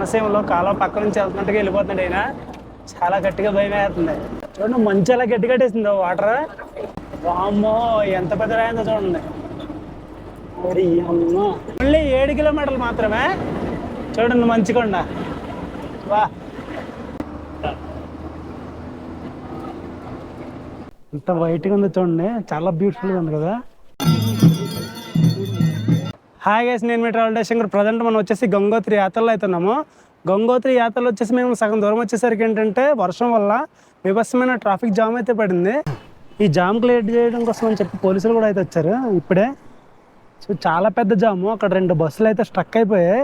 కోనసీమలో కాలువ పక్క నుంచి వెళ్తున్నట్టుగా వెళ్ళిపోతున్నాడు ఆయన చాలా గట్టిగా భయం వేస్తుంది. చూడండి మంచి అలా గట్టి కట్టేసింది వాటర్. వామ్మో ఎంత పెద్ద రాయిందో చూడండి. మరి అమ్మ. ఓన్లీ ఏడు కిలోమీటర్లు మాత్రమే. చూడండి మంచి కొండ. వా. ఎంత వైట్గా ఉంది చూడండి. చాలా బ్యూటిఫుల్గా ఉంది కదా. హాయ్ గైస్ నేను మీ ట్రావెల్ డేషన్ ప్రజెంట్ మనం వచ్చేసి గంగోత్రి యాత్రలో అవుతున్నాము. గంగోత్రి యాత్రలో వచ్చేసి మేము సగం దూరం వచ్చేసరికి ఏంటంటే వర్షం వల్ల విభత్సమైన ట్రాఫిక్ జామ్ అయితే పడింది. ఈ జామ్ క్లియర్ చేయడం కోసం అని చెప్పి పోలీసులు కూడా అయితే వచ్చారు ఇప్పుడే. సో చాలా పెద్ద జాము అక్కడ రెండు బస్సులు అయితే స్ట్రక్ అయిపోయాయి.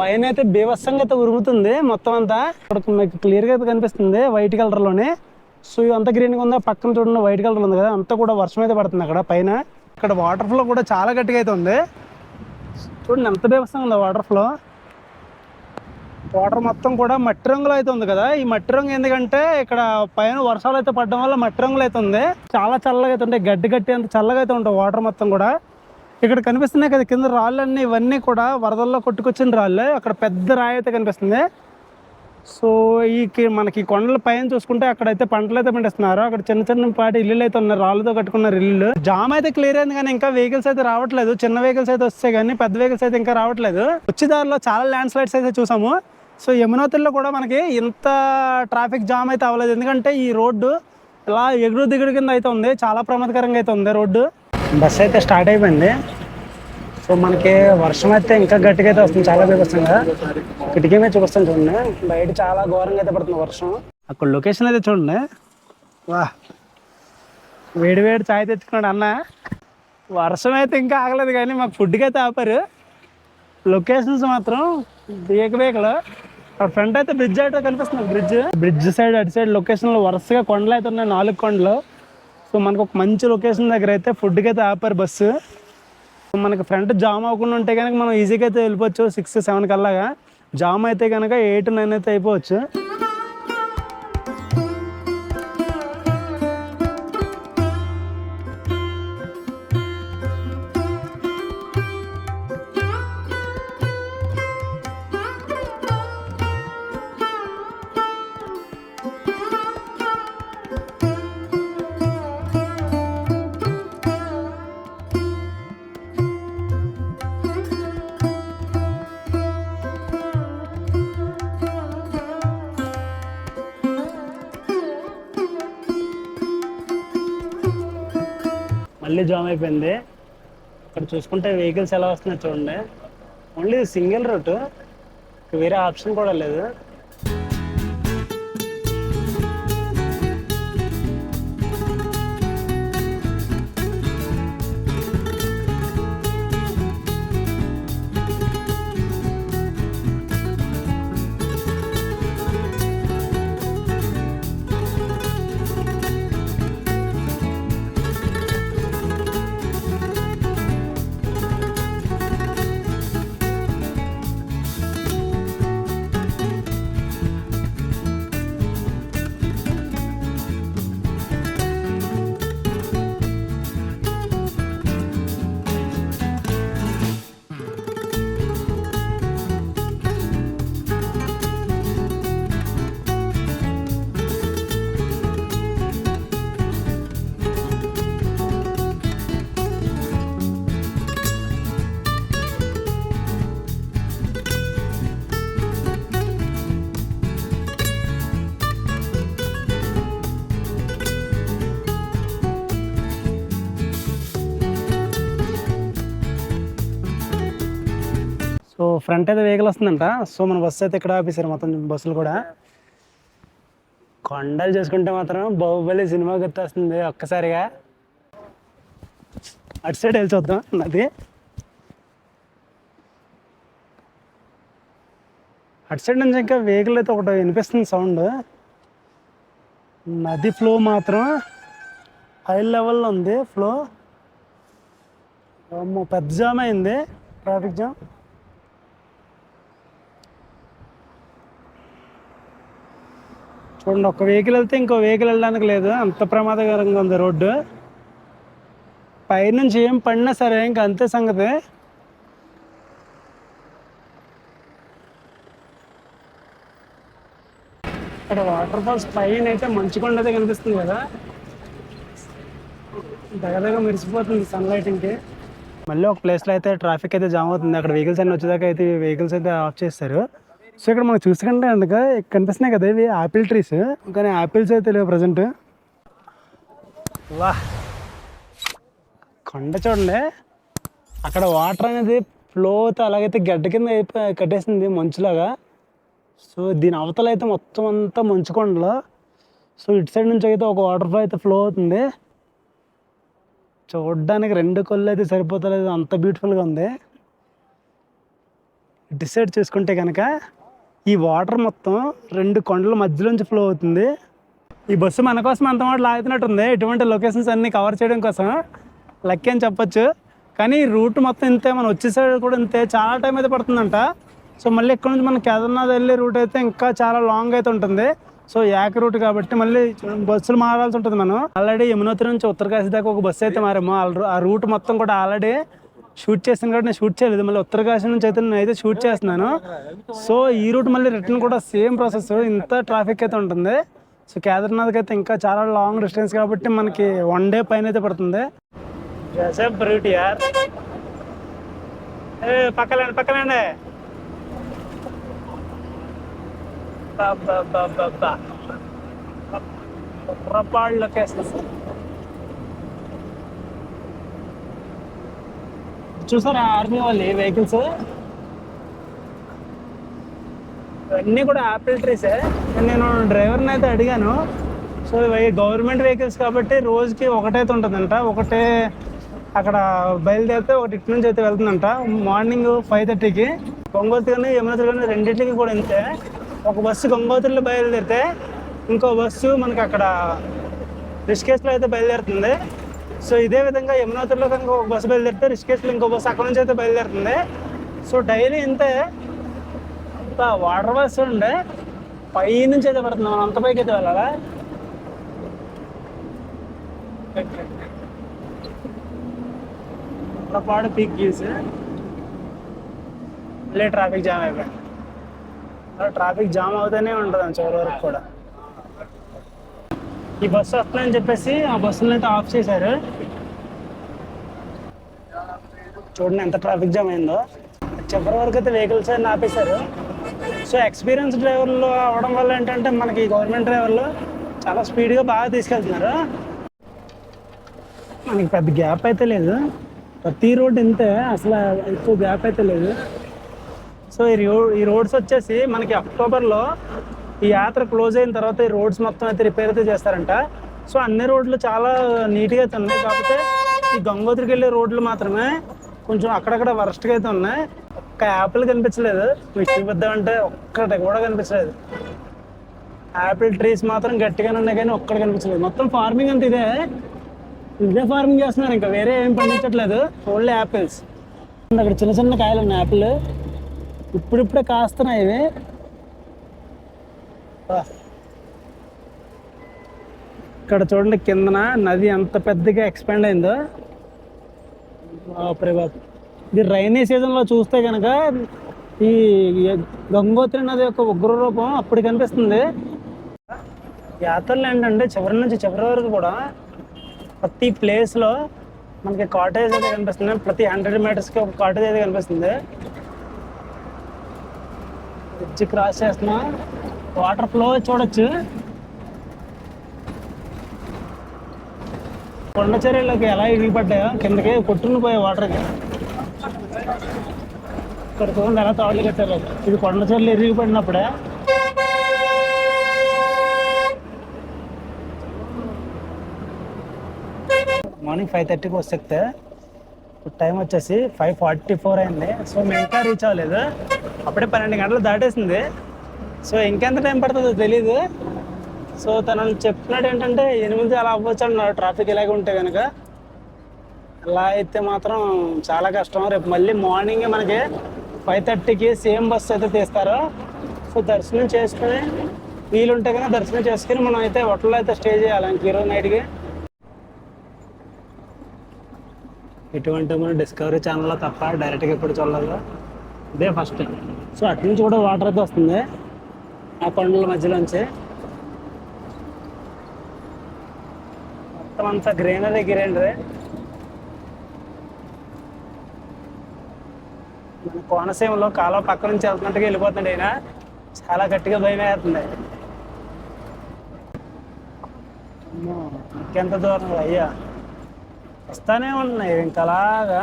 పైన అయితే బీభత్సంగా అయితే ఉరుముతుంది మొత్తం అంతా. ఇక్కడ మీకు క్లియర్గా అయితే కనిపిస్తుంది వైట్ కలర్లోనే సో ఇదంతా గ్రీన్గా ఉందా? పక్కన చూడండి వైట్ కలర్ ఉంది కదా అంతా కూడా వర్షం అయితే పడుతుంది అక్కడ పైన. ఇక్కడ వాటర్ ఫ్లో కూడా చాలా గట్టిగా అయితే ఉంది. చూడండి ఎంత బీభత్సంగా ఉందో వాటర్ ఫ్లో వాటర్ మొత్తం కూడా మట్టి రంగులో అయితే ఉంది కదా. ఈ మట్టి రంగు ఎందుకంటే ఇక్కడ పైన వర్షాలు అయితే పడడం వల్ల మట్టి రంగులు అయితే ఉంది. చాలా చల్లగా అయితే ఉంటాయి. గడ్డి గట్టి అంత చల్లగా అయితే ఉంటాయి వాటర్ మొత్తం కూడా. ఇక్కడ కనిపిస్తున్నాయి కదా కింద రాళ్ళన్నీ ఇవన్నీ కూడా వరదల్లో కొట్టుకొచ్చిన రాళ్ళే. అక్కడ పెద్ద రాయి అయితే కనిపిస్తుంది. సో ఈ మనకి కొండల పైన చూసుకుంటే అక్కడైతే పంటలు అయితే పండిస్తున్నారు. అక్కడ చిన్న చిన్న పాటి ఇల్లులు అయితే ఉన్నారు రాళ్ళతో కట్టుకున్నారు ఇల్లు జామ్ అయితే క్లియర్ అయింది కానీ ఇంకా వెహికల్స్ అయితే రావట్లేదు. చిన్న వెహికల్స్ అయితే వస్తాయి కానీ పెద్ద వెహికల్స్ అయితే ఇంకా రావట్లేదు. వచ్చే దారిలో చాలా ల్యాండ్ స్లైడ్స్ అయితే చూసాము. సో యమునోత్రిలో కూడా మనకి ఇంత ట్రాఫిక్ జామ్ అయితే అవ్వలేదు. ఎందుకంటే ఈ రోడ్డు ఇలా ఎగురు దిగుడు కింద అయితే ఉంది. చాలా ప్రమాదకరంగా అయితే ఉంది రోడ్డు. బస్ అయితే స్టార్ట్ అయిపోయింది. సో మనకి వర్షం అయితే ఇంకా గట్టిగా అయితే వస్తుంది చాలా బీభత్సంగా కిటికీ మీద చూపిస్తాను చూడండి. బయట చాలా ఘోరంగా అయితే పడుతుంది వర్షం. అక్కడ లొకేషన్ అయితే చూడండి. వా. వేడి వేడి చాయ్ తెచ్చుకున్నాడు అన్న. వర్షం అయితే ఇంకా ఆగలేదు కానీ మాకు ఫుడ్కి అయితే ఆపారు. లొకేషన్స్ మాత్రం బీకబీకలు. అక్కడ ఫ్రంట్ అయితే బ్రిడ్జ్ అయితే కనిపిస్తుంది బ్రిడ్జ్ బ్రిడ్జ్ సైడ్ అటు సైడ్ లొకేషన్లో వరుసగా కొండలు అయితే ఉన్నాయి నాలుగు కొండలు. సో మనకు ఒక మంచి లొకేషన్ దగ్గర అయితే ఫుడ్కి అయితే ఆపారు బస్సు. మనకి ఫ్రంట్ జామ్ అవ్వకుండా ఉంటే కనుక మనం ఈజీగా అయితే వెళ్ళిపోవచ్చు. సిక్స్ సెవెన్ కల్లాగా జామ్ అయితే కనుక ఎయిట్ నైన్ అయితే అయిపోవచ్చు. మళ్ళీ జామ్ అయిపోయింది ఇక్కడ చూసుకుంటే వెహికల్స్ ఎలా వస్తున్నాయి చూడండి. ఓన్లీ సింగిల్ రూట్ వేరే ఆప్షన్ కూడా లేదు. సో ఫ్రంట్ అయితే వెహికల్ వస్తుందంట. సో మన బస్సు అయితే ఇక్కడ ఆపేసారు మొత్తం బస్సులు కూడా. కొండలు చూసుకుంటే మాత్రం బాహుబలి సినిమా గుర్తొస్తుంది ఒక్కసారిగా. అటు సైడ్ వెళ్ళి చూద్దాం నది అటు సైడ్ నుంచి ఇంకా వెహికల్ అయితే ఒకటి వినిపిస్తుంది సౌండ్ నది ఫ్లో మాత్రం హై లెవెల్లో ఉంది ఫ్లో పెద్ద జామ్ అయింది. ట్రాఫిక్ జామ్ చూడండి ఒక వెహికల్ వెళ్తే ఇంకో వెహికల్ వెళ్ళడానికి లేదు. అంత ప్రమాదకరంగా ఉంది రోడ్డు. పైనుంచి ఏం పడినా సరే ఇంక అంతే సంగతి. ఇక్కడ వాటర్ ఫాల్స్ పైన అయితే మంచు కొండ అయితే కనిపిస్తుంది కదా. దగ్గరగా మెరిసిపోతుంది సన్లైటింగ్కి మళ్ళీ ఒక ప్లేస్లో అయితే ట్రాఫిక్ అయితే జామ్ అవుతుంది. అక్కడ వెహికల్స్ అన్నీ వచ్చేదాకా అయితే వెహికల్స్ అయితే ఆఫ్ చేస్తారు. సో ఇక్కడ మనం చూసుకుంటే కనుక కనిపిస్తున్నాయి కదా ఇవి ఆపిల్ ట్రీస్ కానీ ఆపిల్స్ అయితే లేవు ప్రజెంట్ వా కొండ చూడండి. అక్కడ వాటర్ అనేది ఫ్లో అలాగైతే గడ్డ కింద అయిపోయి కట్టేసింది మంచులాగా. సో దీని అవతల అయితే మొత్తం అంతా మంచు కొండలు. సో ఇటు సైడ్ నుంచి అయితే ఒక వాటర్ ఫ్లో అయితే ఫ్లో అవుతుంది. చూడడానికి రెండు కళ్ళు అయితే సరిపోతలేదు. అంత బ్యూటిఫుల్గా ఉంది. డిసైడ్ చేసుకుంటే కనుక ఈ వాటర్ మొత్తం రెండు కొండల మధ్యలోంచి ఫ్లో అవుతుంది. ఈ బస్సు మన కోసం అంత మాట లాగుతున్నట్టుంది. ఇటువంటి లొకేషన్స్ అన్నీ కవర్ చేయడం కోసం లక్కీ అని చెప్పొచ్చు. కానీ రూట్ మొత్తం ఇంతే మనం వచ్చేసరికి కూడా ఇంతే. చాలా టైం అయితే పడుతుందంట. సో మళ్ళీ ఇక్కడ నుంచి మనం కేదార్నాథ్ వెళ్ళే రూట్ అయితే ఇంకా చాలా లాంగ్ అయితే ఉంటుంది. సో ఏక రూట్ కాబట్టి మళ్ళీ బస్సులు మారాల్సి ఉంటుంది మనం. ఆల్రెడీ యమునోత్రి నుంచి ఉత్తరకాశి దాకా ఒక బస్సు అయితే మారేమో. ఆ రూట్ మొత్తం కూడా ఆల్రెడీ షూట్ చేస్తాను కాబట్టి నేను షూట్ చేయలేదు మళ్ళీ ఉత్తరకాశీ నుంచి అయితే నేను అయితే షూట్ చేస్తున్నాను సో ఈ రూట్ మళ్ళీ రిటర్న్ కూడా సేమ్ ప్రాసెస్ ఇంత ట్రాఫిక్ అయితే ఉంటుంది సో కేదార్నాథ్కి అయితే ఇంకా చాలా లాంగ్ డిస్టెన్స్ కాబట్టి మనకి వన్ డే పైన అయితే పడుతుంది బ్యూటీ యార్ బాబా బాబా పక్కలేండి రపాళ్ళు లొకేషన్స్ చూసారా ఆర్మీ వాళ్ళు వెహికల్స్? ఇవన్నీ కూడా యాపిల్ ట్రీసే. నేను డ్రైవర్ని అయితే అడిగాను. సో ఇవి గవర్నమెంట్ వెహికల్స్ కాబట్టి రోజుకి ఒకటైతే ఉంటుందంట. ఒకటే అక్కడ బయలుదేరితే ఒకటి ఇటు నుంచి అయితే వెళ్తుందంట. మార్నింగ్ ఫైవ్ థర్టీకి. గంగోత్రి కానీ యమునోత్రి కానీ రెండింటికి కూడా ఇంతే. ఒక బస్సు గంగోత్రిలో బయలుదేరితే ఇంకో బస్సు మనకి అక్కడ రిషికేశ్లో అయితే బయలుదేరుతుంది. సో ఇదే విధంగా యమునోత్రిలో కనుక ఒక బస్సు బయలుదేరితే రిషికేశ్లో ఇంకో బస్సు అక్కడ నుంచి అయితే బయలుదేరుతుంది. సో డైలీ ఇంతే అంత వాటర్ బస్ ఉండే పై నుంచి అయితే పడుతుంది. మనం అంత పైకి అయితే వెళ్ళాలా? పాడు పీక్ గీస్ మళ్ళీ ట్రాఫిక్ జామ్ అయిపోయింది. ట్రాఫిక్ జామ్ అవుతూనే ఉంటుంది చివరి వరకు కూడా. ఈ బస్సు వస్తుందని చెప్పేసి ఆ బస్సులను అయితే ఆఫ్ చేశారు. చూడండి ఎంత ట్రాఫిక్ జామ్ అయిందో. చివరి వరకు అయితే వెహికల్స్ అన్ని ఆపేశారు. సో ఎక్స్పీరియన్స్ డ్రైవర్లు అవడం వల్ల ఏంటంటే మనకి గవర్నమెంట్ డ్రైవర్లు చాలా స్పీడ్గా బాగా తీసుకెళ్తున్నారు. మనకి పెద్ద గ్యాప్ అయితే లేదు. ప్రతి రోడ్ ఇంతే అసలు ఎక్కువ గ్యాప్ అయితే లేదు. సో ఈ రోడ్ ఈ రోడ్స్ వచ్చేసి మనకి అక్టోబర్లో ఈ యాత్ర క్లోజ్ అయిన తర్వాత ఈ రోడ్స్ మొత్తం అయితే రిపేర్ అయితే చేస్తారంట. సో అన్ని రోడ్లు చాలా నీట్గా అయితే ఉన్నాయి. కాకపోతే ఈ గంగోత్రికి వెళ్ళే రోడ్లు మాత్రమే కొంచెం అక్కడక్కడ వరస్ట్గా అయితే ఉన్నాయి. ఒక్క యాపిల్ కనిపించలేదు. మీకు చూపిద్దామంటే ఒక్కటి కూడా కనిపించలేదు. యాపిల్ ట్రీస్ మాత్రం గట్టిగానే ఉన్నాయి కానీ ఒక్కడ కనిపించలేదు. మొత్తం ఫార్మింగ్ అంతా ఇదే. ఇదే ఫార్మింగ్ చేస్తున్నారు. ఇంకా వేరే ఏం పండించట్లేదు. Only apples. అక్కడ చిన్న చిన్న కాయలు ఉన్నాయి. యాపిల్ ఇప్పుడిప్పుడే కాస్తున్నాయి ఇవి. ఇక్కడ చూడండి కిందన నది ఎంత పెద్దగా ఎక్స్పాండ్ అయిందో. బాప్రే ఇది రైనీ సీజన్లో చూస్తే కనుక ఈ గంగోత్రి నది యొక్క ఉగ్ర రూపం అప్పుడు కనిపిస్తుంది. యాత్రలు ఏంటంటే చివరి నుంచి చివరి వరకు కూడా ప్రతి ప్లేస్లో మనకి కాటేజ్ అయితే కనిపిస్తుంది. ప్రతి హండ్రెడ్ మీటర్స్కి ఒక కాటేజ్ అయితే కనిపిస్తుంది. బ్రిడ్జ్ క్రాస్ చేస్తున్నా. వాటర్ ఫ్లో చూడొచ్చు. కొండ చర్యలోకి ఎలా ఇగిలిపడ్డాయో కిందకి కొట్టుకుని పోయే వాటర్కి ఇక్కడ చూడండి ఎలా తాళ్ళు కట్టారు. ఇది కొండ చర్యలు ఇరిగిపడినప్పుడే మార్నింగ్ ఫైవ్ థర్టీకి వస్తే టైం వచ్చేసి ఫైవ్ ఫార్టీ ఫోర్ అయింది. సో మేము ఇంకా రీచ్ అవ్వలేదు. అప్పుడే పన్నెండు గంటలు దాటేసింది. సో ఇంకెంత టైం పడుతుందో తెలియదు సో తనని చెప్పినట్టు ఏంటంటే ఎనిమిది అలా అవ్వచ్చు అన్నారు ట్రాఫిక్ ఇలాగే ఉంటే కనుక అలా అయితే మాత్రం చాలా కష్టం. రేపు మళ్ళీ మార్నింగ్ మనకి ఫైవ్ థర్టీకి సేమ్ బస్ అయితే తీస్తారు. సో దర్శనం చేసుకుని వీలుంటే కనుక దర్శనం చేసుకుని మనం అయితే హోటల్లో అయితే స్టే చేయాలి. ఇంక ఈరోజు నైట్కి. ఎటువంటి మన డిస్కవరీ ఛానల్లో తప్ప డైరెక్ట్గా ఎప్పుడు చూడలేదు. ఇదే ఫస్ట్. సో అటు నుంచి కూడా వాటర్ అయితే వస్తుంది. ఆ కొండల మధ్యలోంచి మొత్తం అంతా గ్రీనరీ గ్రీనరీ. మన కోనసీమలో కాలువ పక్క నుంచి వెళ్తున్నట్టుగా వెళ్ళిపోతుంది ఆయన చాలా గట్టిగా భయం వేస్తుంది. ఇంకెంత దూరం అయ్యా. వస్తానే ఉన్నాయి ఇంకలాగా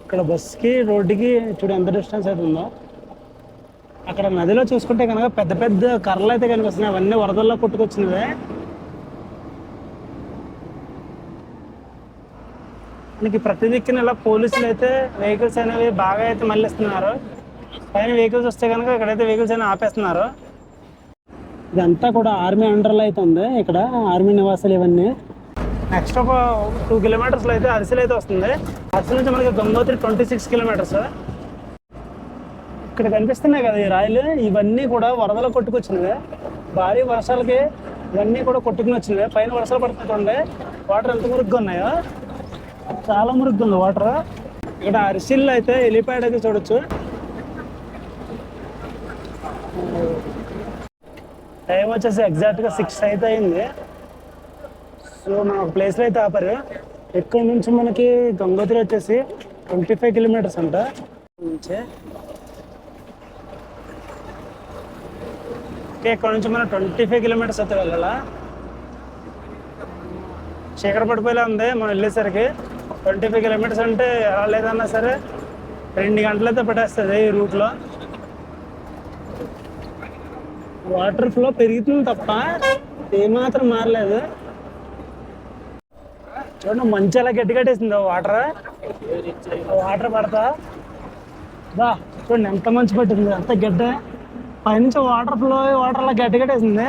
ఇక్కడ బస్కి రోడ్డుకి చూడు ఎంత డిస్టెన్స్ అవుతుందో అక్కడ నదిలో చూసుకుంటే కనుక పెద్ద పెద్ద కర్రలు అయితే కనిపిస్తున్నాయి. అవన్నీ వరదల్లో కొట్టుకొచ్చినవే. మనకి ప్రతి దిక్కున ఇలా పోలీసులు అయితే వెహికల్స్ అనేవి బాగా అయితే మళ్ళిస్తున్నారు. పైన వెహికల్స్ వస్తే కనుక ఇక్కడైతే వెహికల్స్ అనేవి ఆపేస్తున్నారు. ఇదంతా కూడా ఆర్మీ అండర్లో అయితే ఉంది. ఇక్కడ ఆర్మీ నివాసాలు ఇవన్నీ. నెక్స్ట్ ఒక టూ కిలోమీటర్స్లో అయితే అరిసెలు అయితే వస్తుంది. అరిసెల నుంచి మనకి గంగోత్రి ట్వంటీ సిక్స్ కిలోమీటర్స్ ఇక్కడ కనిపిస్తున్నాయి కదా ఈ రాయలు. ఇవన్నీ కూడా వరదలు కొట్టుకొచ్చినవి. భారీ వర్షాలకి ఇవన్నీ కూడా కొట్టుకుని వచ్చినవి పైన వర్షాలు పడుతుంటే వాటర్ ఎంత మురుగ్గా ఉన్నాయో. చాలా మురుగ్గా ఉంది వాటర్. ఇక్కడ అరిసిల్లు అయితే ఎలిపాడ్ అయితే చూడొచ్చు. టైం వచ్చేసి ఎగ్జాక్ట్గా సిక్స్ అయితే అయింది. సో మన ఒక ప్లేస్లో అయితే ఆపారు. ఇక్కడ నుంచి మనకి గంగోత్రి వచ్చేసి ట్వంటీ ఫైవ్ కిలోమీటర్స్ అంట. నుంచి ఓకే ఇక్కడ నుంచి మనం ట్వంటీ ఫైవ్ కిలోమీటర్స్ అయితే వెళ్ళాలా? చీకటి పడిపోయేలా ఉంది మనం వెళ్ళేసరికి. ట్వంటీ ఫైవ్ కిలోమీటర్స్ అంటే ఎలా లేదన్నా సరే రెండు గంటలు అయితే పట్టేస్తుంది ఈ రూట్లో వాటర్ ఫ్లో పెరుగుతుంది తప్ప ఏమాత్రం మారలేదు. చూడండి మంచి అలా గట్టి కట్టేసింది వాటర్. వాటర్ పడతా. బా చూడండి ఎంత మంచి పట్టింది అంత గడ్డ. పైనుంచి వాటర్ ఫ్లో వాటర్ అలా గట్టి కట్టేసింది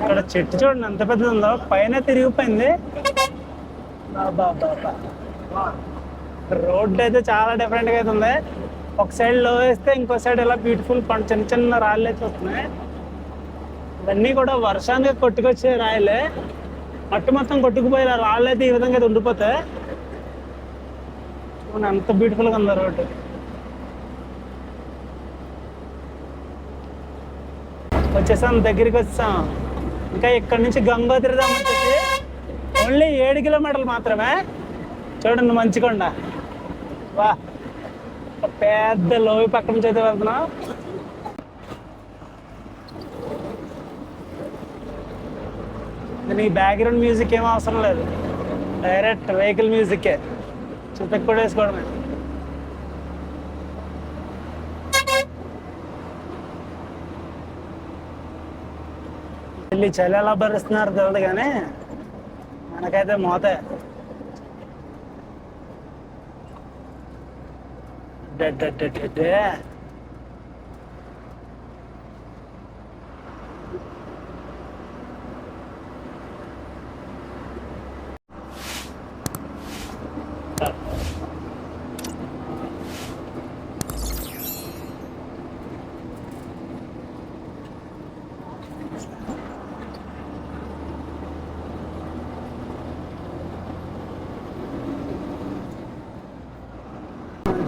ఇక్కడ చెట్టు చూడండి ఎంత పెద్దది ఉందో. పైన తిరిగిపోయింది. రోడ్డు అయితే చాలా డిఫరెంట్గా అయితే ఉంది. ఒక సైడ్లో వేస్తే ఇంకో సైడ్ ఇలా బ్యూటిఫుల్ పంట చిన్న చిన్న రాళ్ళు అయితే వస్తున్నాయి. ఇవన్నీ కూడా వర్షానికి కొట్టుకొచ్చే రాయలే. మట్టి మొత్తం కొట్టుకుపోయి రాళ్ళు అయితే ఈ విధంగా అయితే ఉండిపోతాయి. ఎంత బ్యూటిఫుల్గా ఉంది రోడ్డు. వచ్చేసాం దగ్గరికి వచ్చాం ఇంకా ఇక్కడ నుంచి గంగోత్రి ధామ్ వచ్చేసి ఓన్లీ ఏడు కిలోమీటర్లు మాత్రమే. చూడండి మంచికొండ వా పెద్ద లోవి పక్క నుంచి అయితే వెళ్తున్నాం. దీనికి బ్యాక్గ్రౌండ్ మ్యూజిక్ ఏం అవసరం లేదు. డైరెక్ట్ వెహికల్ మ్యూజికే చిత్తకు కూడా వేసుకోవడమే. వెళ్ళి చలి ఎలా భరిస్తున్నారు తెలియదు కానీ మనకైతే మోతే.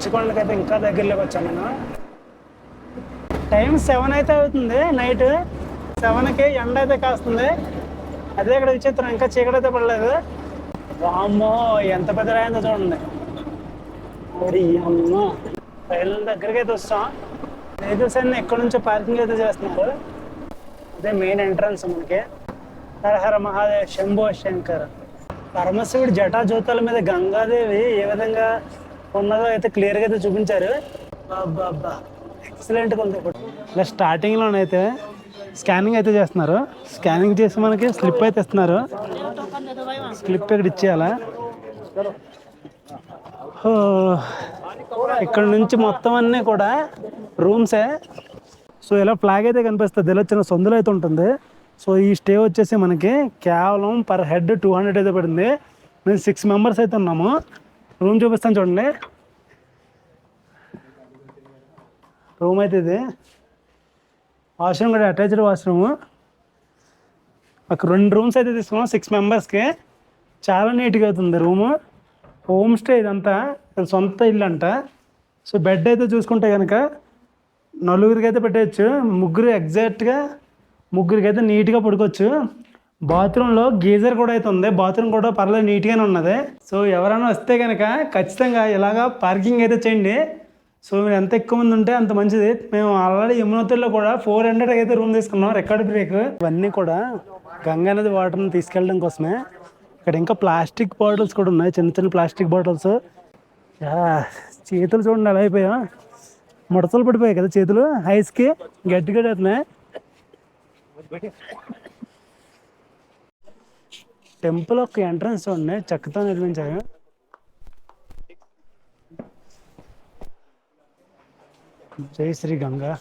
డెడ్డెడ్డెడ్డే. అయితే ఇంకా దగ్గరలోకి వచ్చాను నేను. టైం సెవెన్ అయితే అవుతుంది నైట్ సెవెన్కి ఎండ అయితే కాస్తుంది. అదే ఇక్కడ విచిత్రం ఇంకా చీకటి అయితే పడలేదు. వామ్మో ఎంత పెద్ద రాయిందో చూడండి. మరి అమ్మ రైలు దగ్గరికి అయితే వస్తాం. వెహికల్స్ అన్ని ఎక్కడి నుంచో పార్కింగ్ అయితే చేస్తున్నారు. అదే మెయిన్ ఎంట్రన్స్ మనకి. హరహర మహాదేవ్ శంభో శంకర్. పరమశివుడి జటా జ్యోతాల మీద గంగాదేవి ఏ విధంగా ఉన్నదో అయితే క్లియర్గా అయితే చూపించారు. ఎక్సలెంట్గా ఉంది ఇప్పుడు. ఇలా స్టార్టింగ్లోనైతే స్కానింగ్ అయితే చేస్తున్నారు. స్కానింగ్ చేసి మనకి స్లిప్ అయితే ఇస్తున్నారు. స్లిప్ ఇక్కడ ఇచ్చేయాలా? ఇక్కడ నుంచి మొత్తం అన్నీ కూడా రూమ్సే సో ఇలా ఫ్లాగ్ అయితే కనిపిస్తుంది. ఇలా చిన్న సొందులు అయితే ఉంటుంది. సో ఈ స్టే వచ్చేసి మనకి కేవలం పర్ హెడ్ టూ హండ్రెడ్ అయితే పడింది. మేము సిక్స్ మెంబర్స్ అయితే ఉన్నాము. రూమ్ చూపిస్తాను చూడండి. రూమ్ అయితే ఇది. వాష్రూమ్ కూడా అటాచ్డ్ వాష్రూమ్. ఒక రెండు రూమ్స్ అయితే తీసుకున్నాం సిక్స్ మెంబర్స్కి చాలా నీట్గా అవుతుంది రూము. హోమ్ స్టే ఇదంతా సొంత ఇల్లు అంట. సో బెడ్ అయితే చూసుకుంటే కనుక నలుగురికి అయితే పెట్టేయచ్చు. ముగ్గురు ఎగ్జాక్ట్గా ముగ్గురికి అయితే నీట్గా పడుకోవచ్చు. బాత్రూంలో గీజర్ కూడా అయితే ఉంది. బాత్రూమ్ కూడా పర్లేదు నీట్గానే ఉన్నది. సో ఎవరైనా వస్తే కనుక ఖచ్చితంగా ఇలాగా పార్కింగ్ అయితే చేయండి. సో మీరు ఎంత ఎక్కువ మంది ఉంటే అంత మంచిది. మేము ఆల్రెడీ యమునోత్రిలో కూడా ఫోర్ హండ్రెడ్ అయితే రూమ్ తీసుకున్నాం రికార్డ్ బ్రేక్. ఇవన్నీ కూడా గంగా నది వాటర్ని తీసుకెళ్ళడం కోసమే. ఇక్కడ ఇంకా ప్లాస్టిక్ బాటిల్స్ కూడా ఉన్నాయి చిన్న చిన్న ప్లాస్టిక్ బాటిల్స్. చేతులు చూడండి అలా అయిపోయా ముడతలు పడిపోయాయి కదా చేతులు. ఐస్కి గట్టి గట్టి అవుతున్నాయి టెంపుల్ ఒక ఎంట్రన్స్ చూడండి చెక్కతో నిర్మించారు. జై శ్రీ గంగా.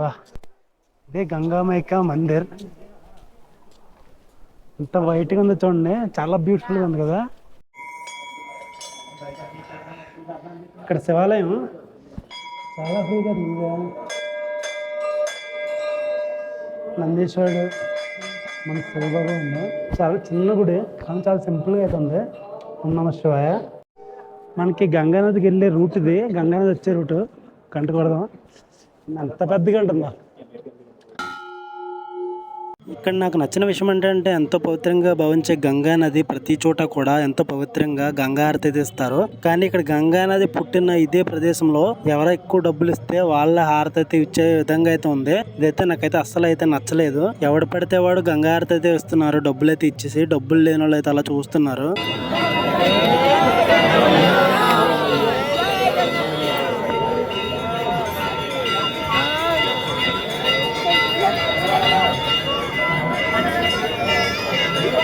వా ఇదే గంగామైక మందిర్. ఎంత వైట్గా ఉంది చూడండి చాలా బ్యూటిఫుల్గా ఉంది కదా. ఇక్కడ శివాలయం. చాలా ఫ్రీగా నందీశ్వరుడు. మన శివబాబు ఉంది. చాలా చిన్న గుడి కానీ చాలా సింపుల్గా అయితే ఉంది. నమ శివాయ. మనకి గంగానదికి వెళ్ళే రూట్ ఇది. గంగానది వచ్చే రూట్. గంట కొడదాం. ఎంత పెద్దగా ఉంటుందా. ఇక్కడ నాకు నచ్చిన విషయం ఏంటంటే ఎంతో పవిత్రంగా భావించే గంగా నది ప్రతి చోట కూడా ఎంతో పవిత్రంగా గంగా హారతి తీస్తారు. కానీ ఇక్కడ గంగా నది పుట్టిన ఇదే ప్రదేశంలో ఎవరు ఎక్కువ డబ్బులు ఇస్తే వాళ్ళ హారతి అయితే ఇచ్చే విధంగా అయితే ఉంది. ఇదైతే నాకైతే అస్సలు అయితే నచ్చలేదు. ఎవడు పడితే వాడు గంగా హారతి అయితే ఇస్తున్నారు. డబ్బులు అయితే ఇచ్చేసి డబ్బులు లేని వాళ్ళు అయితే అలా చూస్తున్నారు.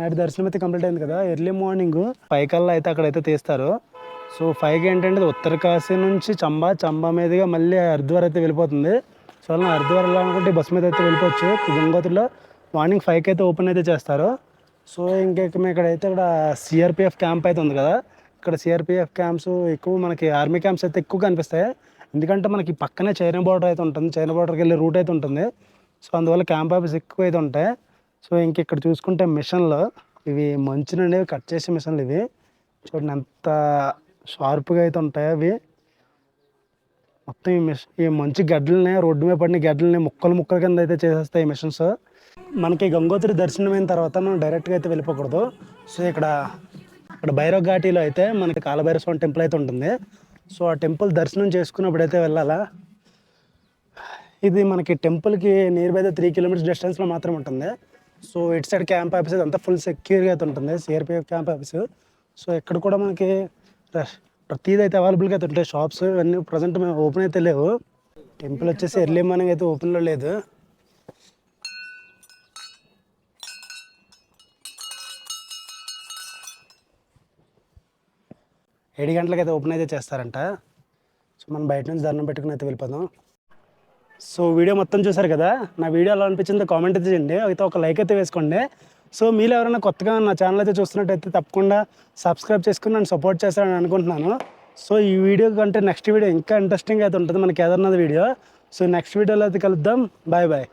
నైట్ దర్శనం అయితే కంప్లీట్ అయింది కదా. ఎర్లీ మార్నింగ్ ఫైవ్ కల్లా అయితే అక్కడైతే తీస్తారు. సో ఫైవ్కి ఏంటంటే ఉత్తరకాశీ నుంచి చంబా చంబా మీదుగా మళ్ళీ హరిద్వార్ అయితే వెళ్ళిపోతుంది. సో అలా హరిద్వార్ వెళ్ళాలనుకుంటే బస్ మీద అయితే వెళ్ళిపోవచ్చు. గంగోత్రిలో మార్నింగ్ ఫైవ్కి అయితే ఓపెన్ అయితే చేస్తారు. సో ఇంకా ఇక్కడైతే ఇక్కడ సిఆర్పిఎఫ్ క్యాంప్ అయితే ఉంది కదా. ఇక్కడ సిఆర్పిఎఫ్ క్యాంప్స్ ఎక్కువ మనకి ఆర్మీ క్యాంప్స్ అయితే ఎక్కువ కనిపిస్తాయి. ఎందుకంటే మనకి పక్కనే చైనా బార్డర్ అయితే ఉంటుంది. చైనా బార్డర్కి వెళ్ళే రూట్ అయితే ఉంటుంది. సో అందువల్ల క్యాంప్ ఆఫీస్ ఎక్కువ అయితే ఉంటాయి. సో ఇంక ఇక్కడ చూసుకుంటే మిషన్లు ఇవి మంచు నుండి కట్ చేసే మిషన్లు ఇవి. చూడండి ఎంత షార్ప్గా అయితే ఉంటాయి అవి. మొత్తం ఈ మిషన్ ఈ మంచి గడ్డలని రోడ్డు మీద పడిన గడ్డలని ముక్కలు ముక్కల కింద అయితే చేసేస్తాయి ఈ మిషన్స్. మనకి గంగోత్రి దర్శనం అయిన తర్వాత మనం డైరెక్ట్గా అయితే వెళ్ళిపోకూడదు. సో ఇక్కడ ఇక్కడ భైరవ్ ఘాటీలో అయితే మనకి కాలభైరవ స్వామి టెంపుల్ అయితే ఉంటుంది. సో ఆ టెంపుల్ దర్శనం చేసుకున్నప్పుడు అయితే వెళ్ళాలా? ఇది మనకి టెంపుల్కి నియర్ బై త్రీ కిలోమీటర్స్ డిస్టెన్స్లో మాత్రం ఉంటుంది. సో ఇటు సైడ్ క్యాంప్ ఆఫీస్ అంతా ఫుల్ సెక్యూర్గా అయితే ఉంటుంది సిఆర్పిఎఫ్ క్యాంప్ ఆఫీస్. సో ఇక్కడ కూడా మనకి ప్రతిదీ అయితే అవైలబుల్గా అయితే ఉంటాయి షాప్స్ ఇవన్నీ ప్రజెంట్ మేము ఓపెన్ అయితే లేవు. టెంపుల్ వచ్చేసి ఎర్లీ మార్నింగ్ అయితే ఓపెన్లో లేదు. ఏడు గంటలకైతే అయితే ఓపెన్ అయితే చేస్తారంట. సో మనం బయట నుంచి దండం పెట్టుకుని అయితే వెళ్ళిపోదాం. సో వీడియో మొత్తం చూసారు కదా? నా వీడియో ఎలా అనిపించిందో కామెంట్ అయితే చేయండి. అయితే ఒక లైక్ అయితే వేసుకోండి. సో మీరు ఎవరైనా కొత్తగా నా ఛానల్ అయితే చూస్తున్నట్టయితే తప్పకుండా సబ్స్క్రైబ్ చేసుకుని నన్ను సపోర్ట్ చేస్తారని అనుకుంటున్నాను. సో ఈ వీడియో కంటే నెక్స్ట్ వీడియో ఇంకా ఇంట్రెస్టింగ్ అయితే ఉంటుంది మన కేదార్నాథ్ వీడియో సో నెక్స్ట్ వీడియోలో అయితే కలుద్దాం. Bye bye